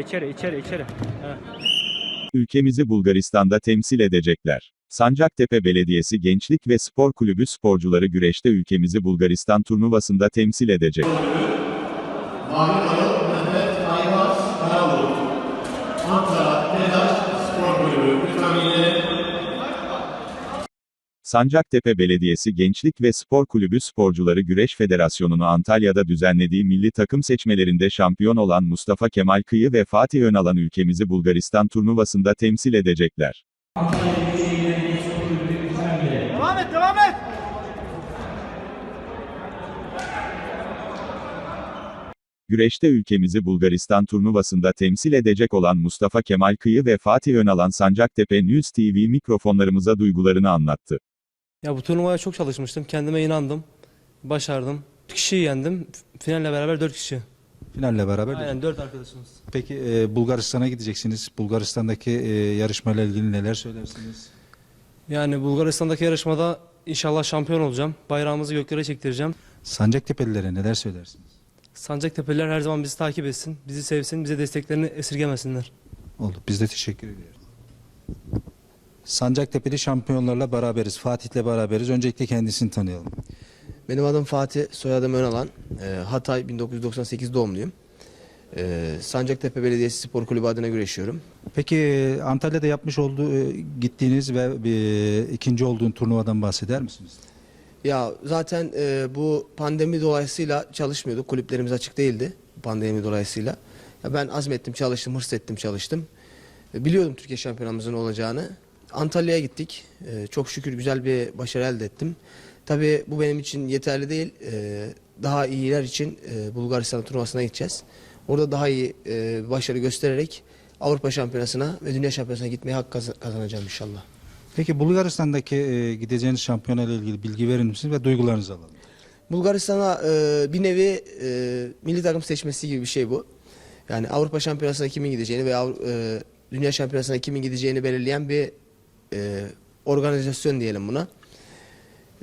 İçeri içeri içeri. Ha. Ülkemizi Bulgaristan'da temsil edecekler. Sancaktepe Belediyesi Gençlik ve Spor Kulübü sporcuları güreşte ülkemizi Bulgaristan turnuvasında temsil edecek. Sancaktepe Belediyesi Gençlik ve Spor Kulübü sporcuları Güreş Federasyonu'nu Antalya'da düzenlediği milli takım seçmelerinde şampiyon olan Mustafa Kemal Kıyı ve Fatih Önalan ülkemizi Bulgaristan turnuvasında temsil edecekler. Devam et, devam et. Güreşte ülkemizi Bulgaristan turnuvasında temsil edecek olan Mustafa Kemal Kıyı ve Fatih Önalan Sancaktepe News TV mikrofonlarımıza duygularını anlattı. Ya bu turnuvaya çok çalışmıştım. Kendime inandım. Başardım. 4 kişiyi yendim. Finalle beraber 4 kişi. Finalle beraber. Aynen 4 arkadaşımız. Peki e, Bulgaristan'a gideceksiniz. Bulgaristan'daki e, yarışmayla ilgili neler söylersiniz? Yani Bulgaristan'daki yarışmada inşallah şampiyon olacağım. Bayrağımızı göklere çektireceğim. Sancaktepe'lilere neler söylersiniz? Sancaktepe'liler her zaman bizi takip etsin. Bizi sevsin. Bize desteklerini esirgemesinler. Oldu. Biz de teşekkür ediyoruz. Sancaktepe'li şampiyonlarla beraberiz. Fatih'le beraberiz. Öncelikle kendisini tanıyalım. Benim adım Fatih, soyadım Önalan. Ee, Hatay 1998 doğumluyum. Ee, Sancaktepe Belediyesi Spor Kulübü adına güreşiyorum. Peki Antalya'da yapmış olduğu e, gittiğiniz ve e, ikinci olduğun turnuvadan bahseder misiniz? Ya zaten e, bu pandemi dolayısıyla çalışmıyorduk. Kulüplerimiz açık değildi pandemi dolayısıyla. Ya ben azmettim, çalıştım, hırs ettim, çalıştım. E, biliyordum Türkiye şampiyonamızın olacağını. Antalya'ya gittik. E, çok şükür güzel bir başarı elde ettim. Tabii bu benim için yeterli değil. E, daha iyiler için e, Bulgaristan turnuvasına gideceğiz. Orada daha iyi e, başarı göstererek Avrupa Şampiyonası'na ve Dünya Şampiyonası'na gitmeye hak kaz- kazanacağım inşallah. Peki Bulgaristan'daki e, gideceğiniz şampiyona ile ilgili bilgi verir misiniz ve duygularınızı alalım. Bulgaristan'a e, bir nevi e, milli takım seçmesi gibi bir şey bu. Yani Avrupa Şampiyonası'na kimin gideceğini ve Avru- e, Dünya Şampiyonası'na kimin gideceğini belirleyen bir e, organizasyon diyelim buna.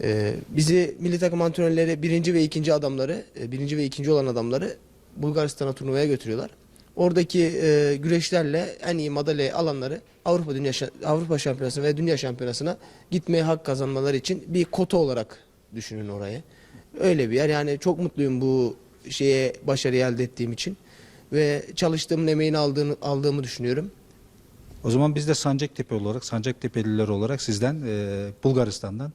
E, bizi milli takım antrenörleri birinci ve ikinci adamları, e, birinci ve ikinci olan adamları Bulgaristan'a turnuvaya götürüyorlar. Oradaki e, güreşlerle en iyi madalya alanları Avrupa Dünya Avrupa Şampiyonası ve Dünya Şampiyonası'na gitmeye hak kazanmaları için bir kota olarak düşünün orayı. Öyle bir yer. Yani çok mutluyum bu şeye başarı elde ettiğim için ve çalıştığım emeğini aldığını, aldığımı düşünüyorum. O zaman biz de Sancaktepe olarak, Sancaktepe'liler olarak sizden, e, Bulgaristan'dan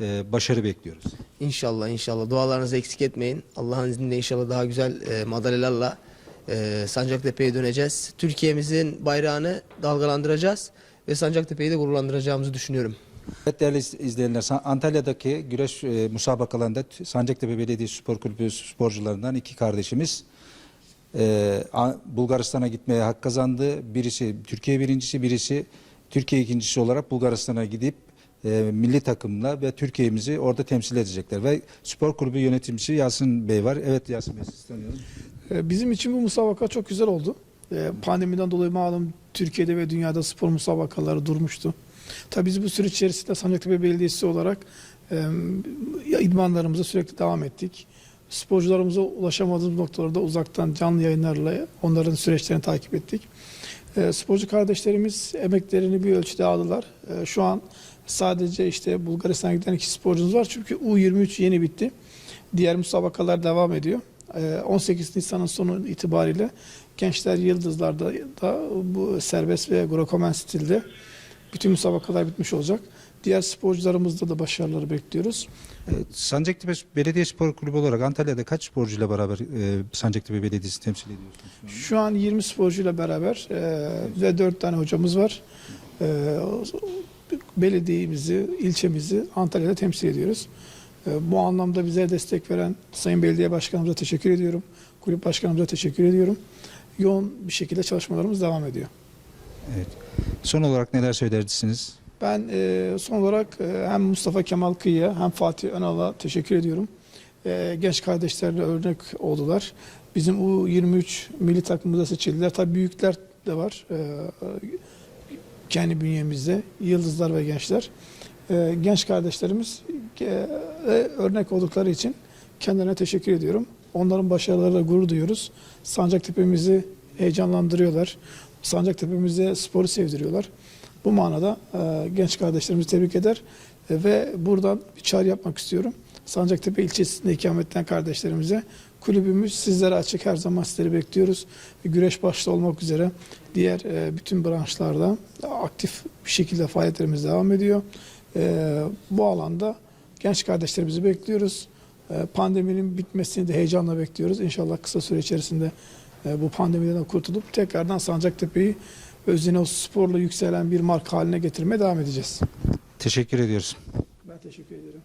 e, başarı bekliyoruz. İnşallah inşallah dualarınızı eksik etmeyin. Allah'ın izniyle inşallah daha güzel e, madalyalarla e, Sancaktepe'ye döneceğiz. Türkiye'mizin bayrağını dalgalandıracağız ve Sancaktepe'yi de gururlandıracağımızı düşünüyorum. Evet değerli iz- izleyenler, Antalya'daki güreş e, musabakalarında t- Sancaktepe Belediyesi Spor Kulübü sporcularından iki kardeşimiz e, A- Bulgaristan'a gitmeye hak kazandı. Birisi Türkiye birincisi, birisi Türkiye ikincisi olarak Bulgaristan'a gidip e, milli takımla ve Türkiye'mizi orada temsil edecekler. Ve spor kulübü yönetimcisi Yasin Bey var. Evet Yasin Bey sizi tanıyorum. Ee, Bizim için bu musabaka çok güzel oldu. Ee, Pandemiden dolayı malum Türkiye'de ve dünyada spor musabakaları durmuştu. Tabii biz bu süreç içerisinde Sancaktepe Belediyesi olarak e, idmanlarımıza sürekli devam ettik. Sporcularımıza ulaşamadığımız noktalarda uzaktan canlı yayınlarla onların süreçlerini takip ettik. E, sporcu kardeşlerimiz emeklerini bir ölçüde aldılar. E, şu an sadece işte Bulgaristan'a giden iki sporcumuz var. Çünkü U23 yeni bitti. Diğer musabakalar devam ediyor. E, 18 Nisan'ın sonu itibariyle Gençler Yıldızlar'da da bu serbest ve Grokomen stilde bütün musabakalar bitmiş olacak. Diğer sporcularımızda da başarıları bekliyoruz. E, Sancaktepe Belediye Spor Kulübü olarak Antalya'da kaç sporcuyla beraber e, Sancaktepe Belediyesi temsil ediyorsunuz? Şu an 20 sporcuyla beraber e, ve 4 tane hocamız var. E, belediyemizi, ilçemizi Antalya'da temsil ediyoruz. E, bu anlamda bize destek veren Sayın Belediye Başkanımıza teşekkür ediyorum. Kulüp Başkanımıza teşekkür ediyorum. Yoğun bir şekilde çalışmalarımız devam ediyor. Evet. Son olarak neler söylersiniz? Ben e, son olarak e, hem Mustafa Kemal Kıyı'ya hem Fatih Önal'a teşekkür ediyorum. E, genç kardeşlerle örnek oldular. Bizim U23 milli takımımıza seçildiler. Tabii büyükler de var. E, kendi bünyemizde yıldızlar ve gençler. E, genç kardeşlerimiz e, örnek oldukları için Kendilerine teşekkür ediyorum. Onların başarılarıyla gurur duyuyoruz. Sancaktepe'mizi heyecanlandırıyorlar. Sancaktepe'mize sporu sevdiriyorlar. Bu manada e, genç kardeşlerimizi tebrik eder e, ve buradan bir çağrı yapmak istiyorum. Sancaktepe ilçesinde ikamet kardeşlerimize kulübümüz sizlere açık her zaman sizleri bekliyoruz. Güreş başta olmak üzere diğer e, bütün branşlarda aktif bir şekilde faaliyetlerimiz devam ediyor. E, bu alanda genç kardeşlerimizi bekliyoruz. E, Pandeminin bitmesini de heyecanla bekliyoruz. İnşallah kısa süre içerisinde e, bu pandemiden de kurtulup tekrardan Sancaktepe'yi özüne o sporla yükselen bir marka haline getirmeye devam edeceğiz. Teşekkür ediyoruz. Ben teşekkür ederim.